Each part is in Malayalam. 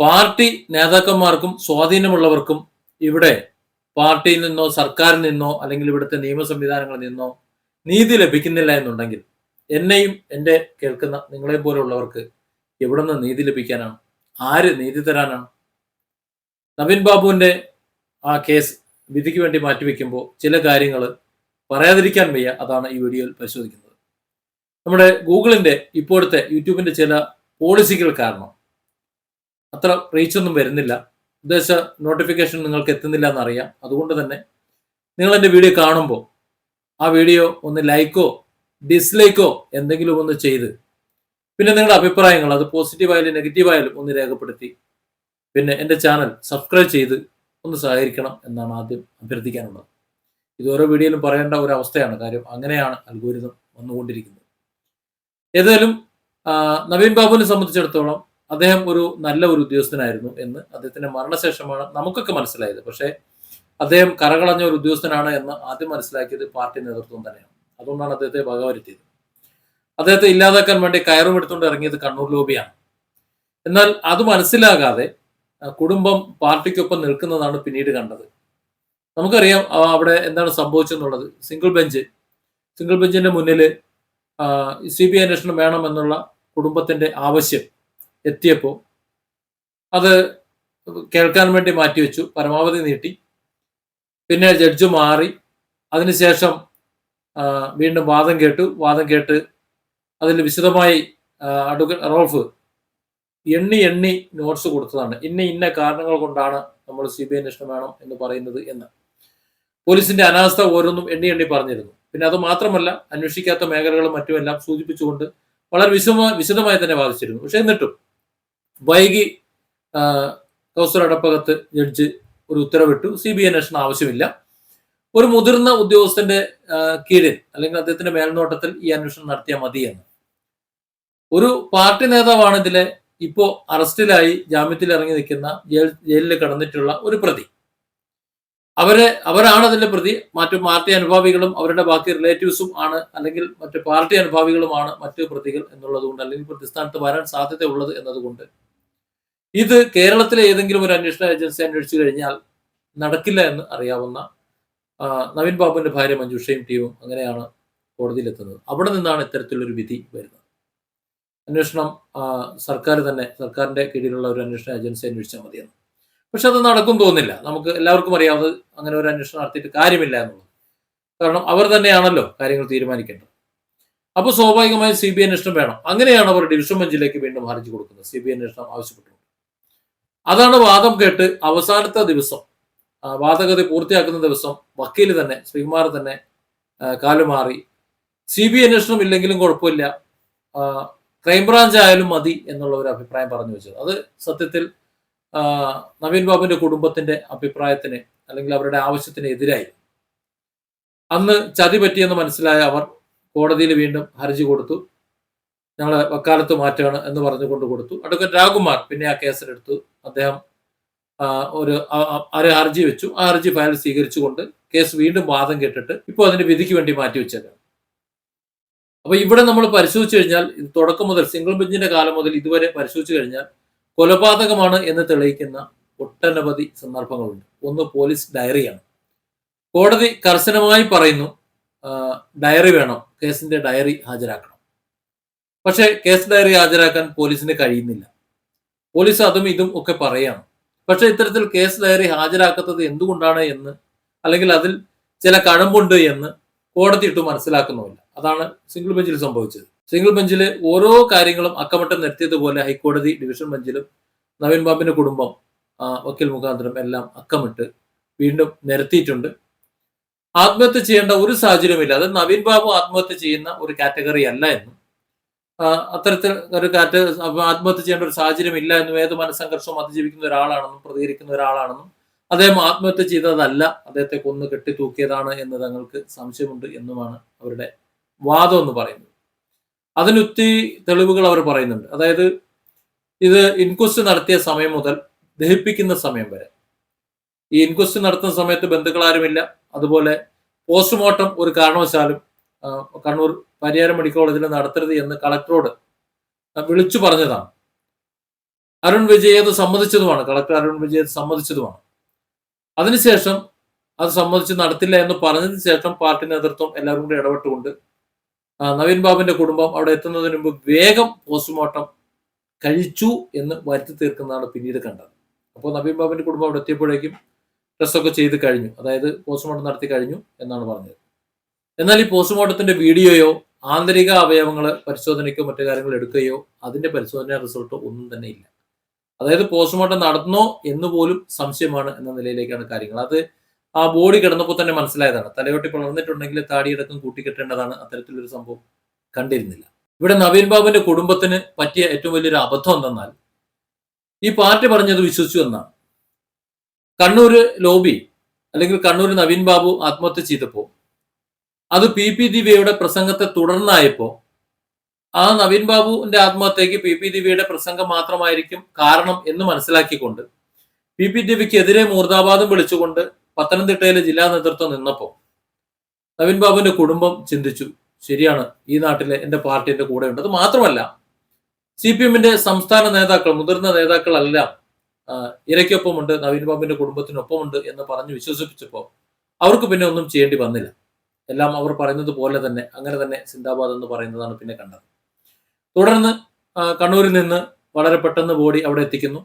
പാർട്ടി നേതാക്കന്മാർക്കും സ്വാധീനമുള്ളവർക്കും ഇവിടെ പാർട്ടിയിൽ നിന്നോ സർക്കാരിൽ നിന്നോ അല്ലെങ്കിൽ ഇവിടുത്തെ നിയമ സംവിധാനങ്ങളിൽ നിന്നോ നീതി ലഭിക്കുന്നില്ല എന്നുണ്ടെങ്കിൽ എന്നെയും എന്റെ കേൾക്കുന്ന നിങ്ങളെ പോലെയുള്ളവർക്ക് എവിടെ നിന്ന് നീതി ലഭിക്കാനാണ്? ആര് നീതി തരാനാണ്? നവീൻ ബാബുവിന്റെ ആ കേസ് വിധിക്ക് വേണ്ടി മാറ്റിവെക്കുമ്പോൾ ചില കാര്യങ്ങൾ പറയാതിരിക്കാൻ വയ്യ. അതാണ് ഈ വീഡിയോയിൽ പരിശോധിക്കുന്നത്. നമ്മുടെ ഗൂഗിളിന്റെ ഇപ്പോഴത്തെ യൂട്യൂബിന്റെ ചില പോളിസികൾ കാരണം അത്ര റീച്ച് ഒന്നും വരുന്നില്ല. ഉദ്ദേശ നോട്ടിഫിക്കേഷൻ നിങ്ങൾക്ക് എത്തുന്നില്ല എന്നറിയാം. അതുകൊണ്ട് തന്നെ നിങ്ങൾ എന്റെ വീഡിയോ കാണുമ്പോൾ ആ വീഡിയോ ഒന്ന് ലൈക്കോ ഡിസ്ലൈക്കോ എന്തെങ്കിലും ഒന്ന് ചെയ്ത് പിന്നെ നിങ്ങളുടെ അഭിപ്രായങ്ങൾ അത് പോസിറ്റീവായാലും നെഗറ്റീവായാലും ഒന്ന് രേഖപ്പെടുത്തി. പിന്നെ എന്റെ ചാനൽ സബ്സ്ക്രൈബ് ചെയ്ത് ഒന്ന് സഹകരിക്കണം എന്നാണ് ആദ്യം അഭ്യർത്ഥിക്കാനുള്ളത്. ഇത് ഓരോ വീഡിയോയിലും പറയേണ്ട ഒരു അവസ്ഥയാണ്. കാര്യം അങ്ങനെയാണ് അൽഗോരിതം വന്നുകൊണ്ടിരിക്കുന്നത്. ഏതായാലും നവീൻ ബാബുവിനെ സംബന്ധിച്ചിടത്തോളം അദ്ദേഹം ഒരു നല്ല ഒരു ഉദ്യോഗസ്ഥനായിരുന്നു എന്ന് അദ്ദേഹത്തിന്റെ മരണശേഷമാണ് നമുക്കൊക്കെ മനസ്സിലായത്. പക്ഷേ അദ്ദേഹം കരകളഞ്ഞ ഒരു ഉദ്യോഗസ്ഥനാണ് എന്ന് ആദ്യം മനസ്സിലാക്കിയത് പാർട്ടി നേതൃത്വം തന്നെയാണ്. അതുകൊണ്ടാണ് അദ്ദേഹത്തെ വകവരുത്തിയത്. അദ്ദേഹത്തെ ഇല്ലാതാക്കാൻ വേണ്ടി കയറും എടുത്തുകൊണ്ട് ഇറങ്ങിയത് കണ്ണൂർ ലോബിയാണ്. എന്നാൽ അത് മനസ്സിലാകാതെ കുടുംബം പാർട്ടിക്കൊപ്പം നിൽക്കുന്നതാണ് പിന്നീട് കണ്ടത്. നമുക്കറിയാം അവിടെ എന്താണ് സംഭവിച്ചെന്നുള്ളത്. സിംഗിൾ ബെഞ്ച് സിംഗിൾ ബെഞ്ചിന്റെ മുന്നിൽ സി ബി അന്വേഷണം വേണമെന്നുള്ള കുടുംബത്തിന്റെ ആവശ്യം എത്തിയപ്പോൾ അത് കേൾക്കാൻ വേണ്ടി മാറ്റിവെച്ചു പരമാവധി നീട്ടി. പിന്നെ ജഡ്ജ് മാറി. അതിനുശേഷം വീണ്ടും വാദം കേട്ടു. വാദം കേട്ട് അതിൽ വിശദമായി അഡ്വക്കേറ്റ് റോൾഫ് എണ്ണി എണ്ണി നോട്ട്സ് കൊടുത്തതാണ്. ഇന്ന ഇന്ന കാരണങ്ങൾ കൊണ്ടാണ് നമ്മൾ സി ബി ഐ അന്വേഷണം വേണം എന്ന് പറയുന്നത് എന്ന്. പോലീസിന്റെ അനാസ്ഥ ഓരോന്നും എണ്ണി എണ്ണി പറഞ്ഞിരുന്നു. പിന്നെ അത് മാത്രമല്ല അന്വേഷിക്കാത്ത മേഖലകളും മറ്റുമെല്ലാം സൂചിപ്പിച്ചുകൊണ്ട് വളരെ വിശദമായി വിശദമായി തന്നെ വാദിച്ചിരുന്നു. പക്ഷെ എന്നിട്ടും വൈകി കൗസലടപ്പകത്ത് അടപ്പകത്ത് ജഡ്ജ് ഒരു ഉത്തരവിട്ടു. സി ബി അന്വേഷണം ആവശ്യമില്ല. ഒരു മുതിർന്ന ഉദ്യോഗസ്ഥന്റെ കീഴിൽ അല്ലെങ്കിൽ അദ്ദേഹത്തിന്റെ മേൽനോട്ടത്തിൽ ഈ അന്വേഷണം നടത്തിയാൽ മതി എന്ന്. ഒരു പാർട്ടി നേതാവാണ് ഇതിലെ ഇപ്പോ അറസ്റ്റിലായി ജാമ്യത്തിൽ ഇറങ്ങി നിൽക്കുന്ന ജയിലിൽ കടന്നിട്ടുള്ള ഒരു പ്രതി. അവരെ അവരാണ് അതിന്റെ പ്രതി. മറ്റു പാർട്ടി അനുഭാവികളും അവരുടെ ബാക്കി റിലേറ്റീവ്സും ആണ് അല്ലെങ്കിൽ മറ്റു പാർട്ടി അനുഭാവികളുമാണ് മറ്റു പ്രതികൾ എന്നുള്ളത് കൊണ്ട് അല്ലെങ്കിൽ പ്രതിസ്ഥാനത്ത് വരാൻ സാധ്യത ഉള്ളത് എന്നതുകൊണ്ട് ഇത് കേരളത്തിലെ ഏതെങ്കിലും ഒരു അന്വേഷണ ഏജൻസി അന്വേഷിച്ചു കഴിഞ്ഞാൽ നടക്കില്ല എന്ന് അറിയാവുന്ന നവീൻ ബാബുവിന്റെ ഭാര്യ മഞ്ജുഷയും ടീമും അങ്ങനെയാണ് കോടതിയിലെത്തുന്നത്. അവിടെ നിന്നാണ് ഇത്തരത്തിലൊരു വിധി വരുന്നത്. അന്വേഷണം സർക്കാർ തന്നെ സർക്കാരിന്റെ കീഴിലുള്ള ഒരു അന്വേഷണ ഏജൻസി അന്വേഷിച്ചാൽ മതിയെന്ന്. പക്ഷെ അത് നടക്കും തോന്നില്ല. നമുക്ക് എല്ലാവർക്കും അറിയാവുന്നത് അങ്ങനെ ഒരു അന്വേഷണം നടത്തിയിട്ട് കാര്യമില്ല എന്നുള്ളത്. കാരണം അവർ തന്നെയാണല്ലോ കാര്യങ്ങൾ തീരുമാനിക്കേണ്ടത്. അപ്പോൾ സ്വാഭാവികമായും സി ബി അന്വേഷണം വേണം. അങ്ങനെയാണ് അവർ ഡിവിഷൻ ബെഞ്ചിലേക്ക് വീണ്ടും ഹർജി കൊടുക്കുന്നത്. സി ബി അന്വേഷണം ആവശ്യപ്പെട്ടു അതാണ് വാദം കേട്ട് അവസാനത്തെ ദിവസം വാദഗതി പൂർത്തിയാക്കുന്ന ദിവസം വക്കീൽ തന്നെ ശ്രീകുമാർ തന്നെ കാലുമാറി സി ബി അന്വേഷണം ഇല്ലെങ്കിലും കുഴപ്പമില്ല. ക്രൈംബ്രാഞ്ച് ആയാലും മതി എന്നുള്ള ഒരു അഭിപ്രായം പറഞ്ഞു വെച്ചത്. അത് സത്യത്തിൽ നവീൻ ബാബുവിന്റെ കുടുംബത്തിന്റെ അഭിപ്രായത്തിന് അല്ലെങ്കിൽ അവരുടെ ആവശ്യത്തിന് എതിരായി. അന്ന് ചതി പറ്റിയെന്ന് മനസ്സിലായ അവർ കോടതിയിൽ വീണ്ടും ഹർജി കൊടുത്തു. ഞങ്ങൾ വക്കാലത്ത് മാറ്റുകയാണ് എന്ന് പറഞ്ഞുകൊണ്ട് കൊടുത്തു. അഡ്വക്കേറ്റ് രാകുമാർ പിന്നെ ആ കേസിലെടുത്തു അദ്ദേഹം ഒരു ഒരു ഹർജി വെച്ചു. ആ ഹർജി ഫയൽ സ്വീകരിച്ചുകൊണ്ട് കേസ് വീണ്ടും വാദം കേട്ടിട്ട് ഇപ്പോൾ അതിന്റെ വിധിക്ക് വേണ്ടി മാറ്റി വെച്ചേക്കാം അപ്പോൾ ഇവിടെ നമ്മൾ പരിശോധിച്ചു കഴിഞ്ഞാൽ തുടക്കം മുതൽ സിംഗിൾ ബെഞ്ചിന്റെ കാലം മുതൽ ഇതുവരെ പരിശോധിച്ചു കഴിഞ്ഞാൽ കൊലപാതകമാണ് എന്ന് തെളിയിക്കുന്ന ഒട്ടനവധി സന്ദർഭങ്ങളുണ്ട്. ഒന്ന് പോലീസ് ഡയറിയാണ്. കോടതി കർശനമായി പറയുന്നു ഡയറി വേണം കേസിന്റെ ഡയറി ഹാജരാക്കണം. പക്ഷേ കേസ് ഡയറി ഹാജരാക്കാൻ പോലീസിന് കഴിയുന്നില്ല. പോലീസ് അതും ഇതും ഒക്കെ പറയാണ്. പക്ഷേ ഇത്തരത്തിൽ കേസ് ഡയറി ഹാജരാക്കാത്തത് എന്തുകൊണ്ടാണ് എന്ന് അല്ലെങ്കിൽ അതിൽ ചില കഴമ്പുണ്ട് എന്ന് കോടതി ഇട്ട് മനസ്സിലാക്കുന്നുമില്ല. അതാണ് സിംഗിൾ ബെഞ്ചിൽ സംഭവിച്ചത്. സിംഗിൾ ബെഞ്ചിൽ ഓരോ കാര്യങ്ങളും അക്കമട്ടം നിർത്തിയതുപോലെ ഹൈക്കോടതി ഡിവിഷൻ ബെഞ്ചിലും നവീൻ ബാബിന്റെ കുടുംബം വക്കീൽ മുഖാന്തരം എല്ലാം അക്കമിട്ട് വീണ്ടും നിരത്തിയിട്ടുണ്ട്. ആത്മഹത്യ ചെയ്യേണ്ട ഒരു സാഹചര്യമില്ല അത് നവീൻ ബാബു ആത്മഹത്യ ചെയ്യുന്ന ഒരു കാറ്റഗറി അല്ല എന്നും അത്തരത്തിൽ ഒരു കാറ്റ് ആത്മഹത്യ ചെയ്യേണ്ട ഒരു സാഹചര്യം ഇല്ല എന്നും ഏത് മനസ്സംഘർഷവും അതിജീവിക്കുന്ന ഒരാളാണെന്നും പ്രതികരിക്കുന്ന ഒരാളാണെന്നും അദ്ദേഹം ആത്മഹത്യ ചെയ്തതല്ല അദ്ദേഹത്തെ കൊന്ന് കെട്ടിത്തൂക്കിയതാണ് എന്ന് തങ്ങൾക്ക് സംശയമുണ്ട് എന്നുമാണ് അവരുടെ വാദം എന്ന് പറയുന്നത്. അതിനൊത്തി തെളിവുകൾ അവർ പറയുന്നുണ്ട്. അതായത് ഇത് ഇൻക്വസ്റ്റ് നടത്തിയ സമയം മുതൽ ദഹിപ്പിക്കുന്ന സമയം വരെ. ഈ ഇൻക്വസ്റ്റ് നടത്തുന്ന സമയത്ത് ബന്ധുക്കളാരുമില്ല. അതുപോലെ പോസ്റ്റ്മോർട്ടം ഒരു കാരണവശാലും കണ്ണൂർ പരിയാരം മെഡിക്കൽ കോളേജിൽ നടത്തരുത് എന്ന് കളക്ടറോട് വിളിച്ചു പറഞ്ഞതാണ്. അരുൺ വിജയ് അത് സമ്മതിച്ചതുമാണ്. കളക്ടർ അരുൺ വിജയ് സമ്മതിച്ചതുമാണ്. അതിനുശേഷം അത് സമ്മതിച്ച് നടത്തില്ല എന്ന് പറഞ്ഞതിന് ശേഷം പാർട്ടി നേതൃത്വം എല്ലാവരും കൂടി ഇടപെട്ടുകൊണ്ട് നവീൻ ബാബുവിന്റെ കുടുംബം അവിടെ എത്തുന്നതിന് മുമ്പ് വേഗം പോസ്റ്റ്മോർട്ടം കഴിച്ചു എന്ന് വരുത്തി തീർക്കുന്നതാണ് പിന്നീട് കണ്ടത്. അപ്പോൾ നവീൻ ബാബുവിന്റെ കുടുംബം അവിടെ എത്തിയപ്പോഴേക്കും ഡ്രസ്സൊക്കെ ചെയ്ത് കഴിഞ്ഞു. അതായത് പോസ്റ്റ്മോർട്ടം നടത്തി കഴിഞ്ഞു എന്നാണ് പറഞ്ഞത്. എന്നാൽ ഈ പോസ്റ്റ്മോർട്ടത്തിന്റെ വീഡിയോയോ ആന്തരിക അവയവങ്ങൾ പരിശോധനയ്ക്കോ മറ്റു കാര്യങ്ങൾ എടുക്കുകയോ അതിന്റെ പരിശോധന റിസൾട്ടോ ഒന്നും തന്നെ ഇല്ല. അതായത് പോസ്റ്റ്മോർട്ടം നടന്നോ എന്ന് പോലും സംശയമാണ് എന്ന നിലയിലേക്കാണ് കാര്യങ്ങൾ. അത് ആ ബോഡി കിടന്നപ്പോൾ തന്നെ മനസ്സിലായതാണ്. തലയോട്ടി പിളർന്നിട്ടുണ്ടെങ്കിൽ താടിയടക്കം കൂട്ടിക്കെട്ടേണ്ടതാണ് അത്തരത്തിലൊരു സംഭവം കണ്ടിരുന്നില്ല. ഇവിടെ നവീൻ ബാബുവിന്റെ കുടുംബത്തിന് പറ്റിയ ഏറ്റവും വലിയൊരു അബദ്ധം എന്തെന്നാൽ ഈ പാർട്ടി പറഞ്ഞത് വിശ്വസിച്ചു എന്നാണ്. കണ്ണൂര് ലോബി അല്ലെങ്കിൽ കണ്ണൂർ നവീൻ ബാബു ആത്മഹത്യ ചെയ്തപ്പോൾ അത് പി പി ദിവ്യയുടെ പ്രസംഗത്തെ തുടർന്നായപ്പോൾ ആ നവീൻ ബാബുവിന്റെ ആത്മഹത്യക്ക് പി പി ദിവ്യയുടെ പ്രസംഗം മാത്രമായിരിക്കും കാരണം എന്ന് മനസ്സിലാക്കിക്കൊണ്ട് പി പി ദിവ്യക്കെതിരെ മൂർദാബാദം വിളിച്ചുകൊണ്ട് പത്തനംതിട്ടയിലെ ജില്ലാ നേതൃത്വം നിന്നപ്പോൾ നവീൻ ബാബുവിന്റെ കുടുംബം ചിന്തിച്ചു ശരിയാണ് ഈ നാട്ടിലെ എന്റെ പാർട്ടി എന്റെ കൂടെ ഉണ്ട്. അത് മാത്രമല്ല സി പി എമ്മിന്റെ സംസ്ഥാന നേതാക്കൾ മുതിർന്ന നേതാക്കളെല്ലാം ഇരയ്ക്കൊപ്പമുണ്ട് നവീൻ ബാബുവിന്റെ കുടുംബത്തിനൊപ്പമുണ്ട് എന്ന് പറഞ്ഞ് വിശ്വസിപ്പിച്ചപ്പോൾ അവർക്ക് പിന്നെ ഒന്നും ചെയ്യേണ്ടി വന്നില്ല. എല്ലാം അവർ പറയുന്നത് പോലെ തന്നെ അങ്ങനെ തന്നെ സിന്ദാബാദ് എന്ന് പറയുന്നതാണ് പിന്നെ കണ്ടത്. തുടർന്ന് കണ്ണൂരിൽ നിന്ന് വളരെ പെട്ടെന്ന് ബോഡി അവിടെ എത്തിക്കുന്നു.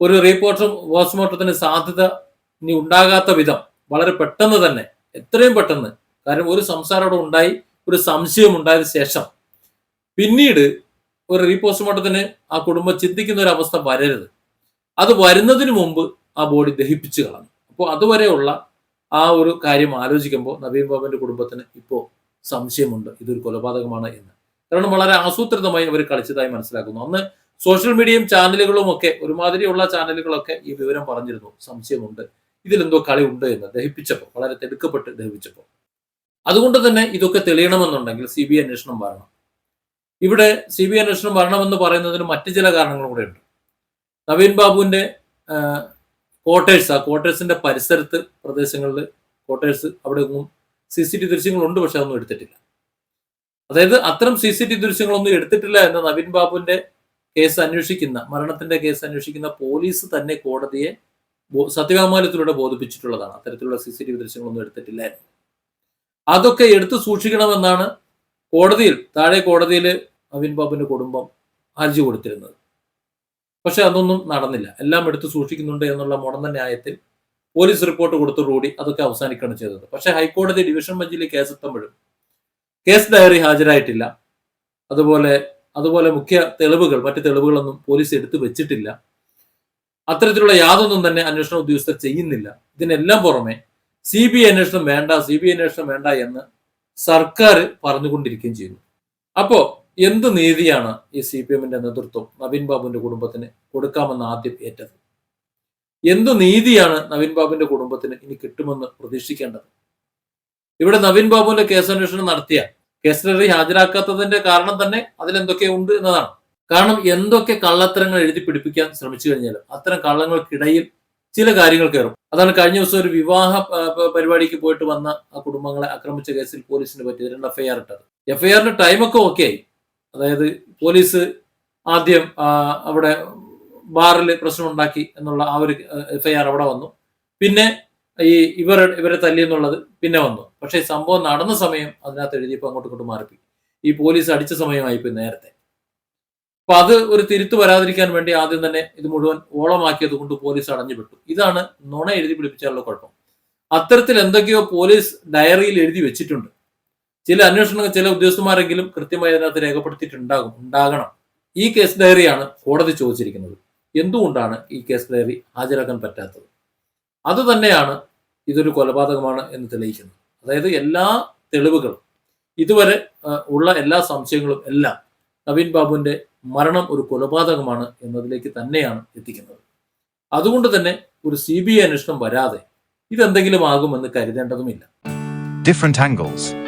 ഒരു റീപോർട്ടും പോസ്റ്റ്മോർട്ടത്തിന് സാധ്യത ഇനി ഉണ്ടാകാത്ത വിധം വളരെ പെട്ടെന്ന് തന്നെ എത്രയും പെട്ടെന്ന് കാരണം ഒരു സംസാരം അവിടെ ഉണ്ടായി ഒരു സംശയം ഉണ്ടായതിനു ശേഷം പിന്നീട് ഒരു റീപോസ്റ്റ്മോർട്ടത്തിന് ആ കുടുംബം ചിന്തിക്കുന്ന ഒരു അവസ്ഥ വരരുത്. അത് വരുന്നതിന് മുമ്പ് ആ ബോഡി ദഹിപ്പിച്ചു കളഞ്ഞു. അപ്പോൾ അതുവരെയുള്ള ആ ഒരു കാര്യം ആലോചിക്കുമ്പോൾ നവീൻ ബാബുവിന്റെ കുടുംബത്തിന് ഇപ്പോൾ സംശയമുണ്ട്. ഇതൊരു കൊലപാതകമാണ് എന്ന്. കാരണം വളരെ ആസൂത്രിതമായി അവർ കളിച്ചതായി മനസ്സിലാക്കുന്നു. അന്ന് സോഷ്യൽ മീഡിയയും ചാനലുകളും ഒക്കെ ഒരുമാതിരിയുള്ള ചാനലുകളൊക്കെ ഈ വിവരം പറഞ്ഞിരുന്നു. സംശയമുണ്ട്. ഇതിലെന്തോ കളി ഉണ്ട് എന്ന് ദഹിപ്പിച്ചപ്പോൾ വളരെ തെടുക്കപ്പെട്ട് ദഹിപ്പിച്ചപ്പോൾ. അതുകൊണ്ട് തന്നെ ഇതൊക്കെ തെളിയണമെന്നുണ്ടെങ്കിൽ സി ബി അന്വേഷണം വരണം. ഇവിടെ സി ബി അന്വേഷണം വരണമെന്ന് പറയുന്നതിന് മറ്റു ചില കാരണങ്ങളും കൂടെ ഉണ്ട്. നവീൻ ബാബുവിന്റെ ക്വാർട്ടേഴ്സ് ആ ക്വാർട്ടേഴ്സിന്റെ പരിസരത്ത് പ്രദേശങ്ങളിൽ ക്വാർട്ടേഴ്സ് അവിടെ ഒന്നും സി സി ടി ദൃശ്യങ്ങളുണ്ട് പക്ഷെ അതൊന്നും എടുത്തിട്ടില്ല. അതായത് അത്തരം സി സി ടി ദൃശ്യങ്ങളൊന്നും എടുത്തിട്ടില്ല എന്ന നവീൻ ബാബുവിന്റെ കേസ് അന്വേഷിക്കുന്ന മരണത്തിന്റെ കേസ് അന്വേഷിക്കുന്ന പോലീസ് തന്നെ കോടതിയെ സത്യവാങ്മൂലത്തിലൂടെ ബോധിപ്പിച്ചിട്ടുള്ളതാണ്. അത്തരത്തിലുള്ള സി സി ടി വി ദൃശ്യങ്ങളൊന്നും എടുത്തിട്ടില്ല അതൊക്കെ എടുത്തു സൂക്ഷിക്കണമെന്നാണ് കോടതിയിൽ താഴെ കോടതിയിൽ നവീൻ ബാബുവിന്റെ കുടുംബം ഹർജി കൊടുത്തിരുന്നത്. പക്ഷെ അതൊന്നും നടന്നില്ല. എല്ലാം എടുത്ത് സൂക്ഷിക്കുന്നുണ്ട് എന്നുള്ള മുടന്ന ന്യായത്തിൽ പോലീസ് റിപ്പോർട്ട് കൊടുത്തോടുകൂടി അതൊക്കെ അവസാനിക്കുകയാണ് ചെയ്തത്. പക്ഷേ ഹൈക്കോടതി ഡിവിഷൻ ബെഞ്ചിൽ കേസ് എത്തുമ്പോഴും കേസ് ഡയറി ഹാജരായിട്ടില്ല. അതുപോലെ അതുപോലെ മുഖ്യ തെളിവുകൾ മറ്റു തെളിവുകളൊന്നും പോലീസ് എടുത്തു വെച്ചിട്ടില്ല. അത്തരത്തിലുള്ള യാതൊന്നും തന്നെ അന്വേഷണ ഉദ്യോഗസ്ഥർ ചെയ്യുന്നില്ല. ഇതിനെല്ലാം പുറമെ സി ബി ഐ അന്വേഷണം വേണ്ട സി ബി ഐ അന്വേഷണം വേണ്ട എന്ന് സർക്കാർ പറഞ്ഞുകൊണ്ടിരിക്കുകയും ചെയ്യുന്നു. അപ്പോ എന്ത് നീതിയാണ് ഈ സി പി എമ്മിന്റെ നേതൃത്വം നവീൻ ബാബുവിന്റെ കുടുംബത്തിന് കൊടുക്കാമെന്ന് ആദ്യം ഏറ്റത്? എന്ത് നീതിയാണ് നവീൻ ബാബുവിന്റെ കുടുംബത്തിന് ഇനി കിട്ടുമെന്ന് പ്രതീക്ഷിക്കേണ്ടത്? ഇവിടെ നവീൻ ബാബുവിന്റെ കേസന്വേഷണം നടത്തിയ കേസ് ഡയറി ഹാജരാക്കാത്തതിന്റെ കാരണം തന്നെ അതിലെന്തൊക്കെ ഉണ്ട് എന്നതാണ്. കാരണം എന്തൊക്കെ കള്ളത്തരങ്ങൾ എഴുതി പിടിപ്പിക്കാൻ ശ്രമിച്ചു കഴിഞ്ഞാലും അത്തരം കള്ളങ്ങൾക്കിടയിൽ ചില കാര്യങ്ങൾ കയറും. അതാണ് കഴിഞ്ഞ ദിവസം ഒരു വിവാഹ പരിപാടിക്ക് പോയിട്ട് വന്ന ആ കുടുംബങ്ങളെ ആക്രമിച്ച കേസിൽ പോലീസിന് പറ്റിയത്. രണ്ട് എഫ്ഐആർ ഇട്ടത്. എഫ്ഐആറിന്റെ ടൈമൊക്കെ ഓക്കെ ആയി. അതായത് പോലീസ് ആദ്യം അവിടെ ബാറിൽ പ്രശ്നമുണ്ടാക്കി എന്നുള്ള ആ ഒരു എഫ്ഐആർ അവിടെ വന്നു. പിന്നെ ഈ ഇവർ ഇവരെ തല്ലി എന്നുള്ളത് പിന്നെ വന്നു. പക്ഷേ സംഭവം നടന്ന സമയം അതിനകത്ത് എഴുതിയപ്പോൾ അങ്ങോട്ട് ഇങ്ങോട്ടും മാറിപ്പോയി. ഈ പോലീസ് അടിച്ച സമയമായിപ്പോയി നേരത്തെ. അപ്പൊ അത് ഒരു തിരുത്തു വരാതിരിക്കാൻ വേണ്ടി ആദ്യം തന്നെ ഇത് മുഴുവൻ ഓളമാക്കിയത് കൊണ്ട് പോലീസ് അടഞ്ഞു വിട്ടു ഇതാണ് നുണ എഴുതി പിടിപ്പിച്ചാലുള്ള കുഴപ്പം. അത്തരത്തിൽ എന്തൊക്കെയോ പോലീസ് ഡയറിയിൽ എഴുതി വെച്ചിട്ടുണ്ട്. ചില അന്വേഷണങ്ങൾ ചില ഉദ്യോഗസ്ഥന്മാരെങ്കിലും കൃത്യമായി അതിനകത്ത് രേഖപ്പെടുത്തിയിട്ടുണ്ടാകും ഉണ്ടാകണം. ഈ കേസ് ഡയറിയാണ് കോടതി ചോദിച്ചിരിക്കുന്നത്. എന്തുകൊണ്ടാണ് ഈ കേസ് ഡയറി ഹാജരാക്കാൻ പറ്റാത്തത്? അത് തന്നെയാണ് ഇതൊരു കൊലപാതകമാണ് എന്ന് തെളിയിക്കുന്നത്. അതായത് എല്ലാ തെളിവുകളും ഇതുവരെ ഉള്ള എല്ലാ സംശയങ്ങളും എല്ലാം നവീൻ ബാബുവിന്റെ മരണം ഒരു കൊലപാതകമാണ് എന്നതിലേക്ക് തന്നെയാണ് എത്തിക്കുന്നത്. അതുകൊണ്ട് തന്നെ ഒരു സി ബി ഐ അന്വേഷണം വരാതെ ഇതെന്തെങ്കിലും ആകുമെന്ന് കരുതേണ്ടതുമില്ല. Different angles.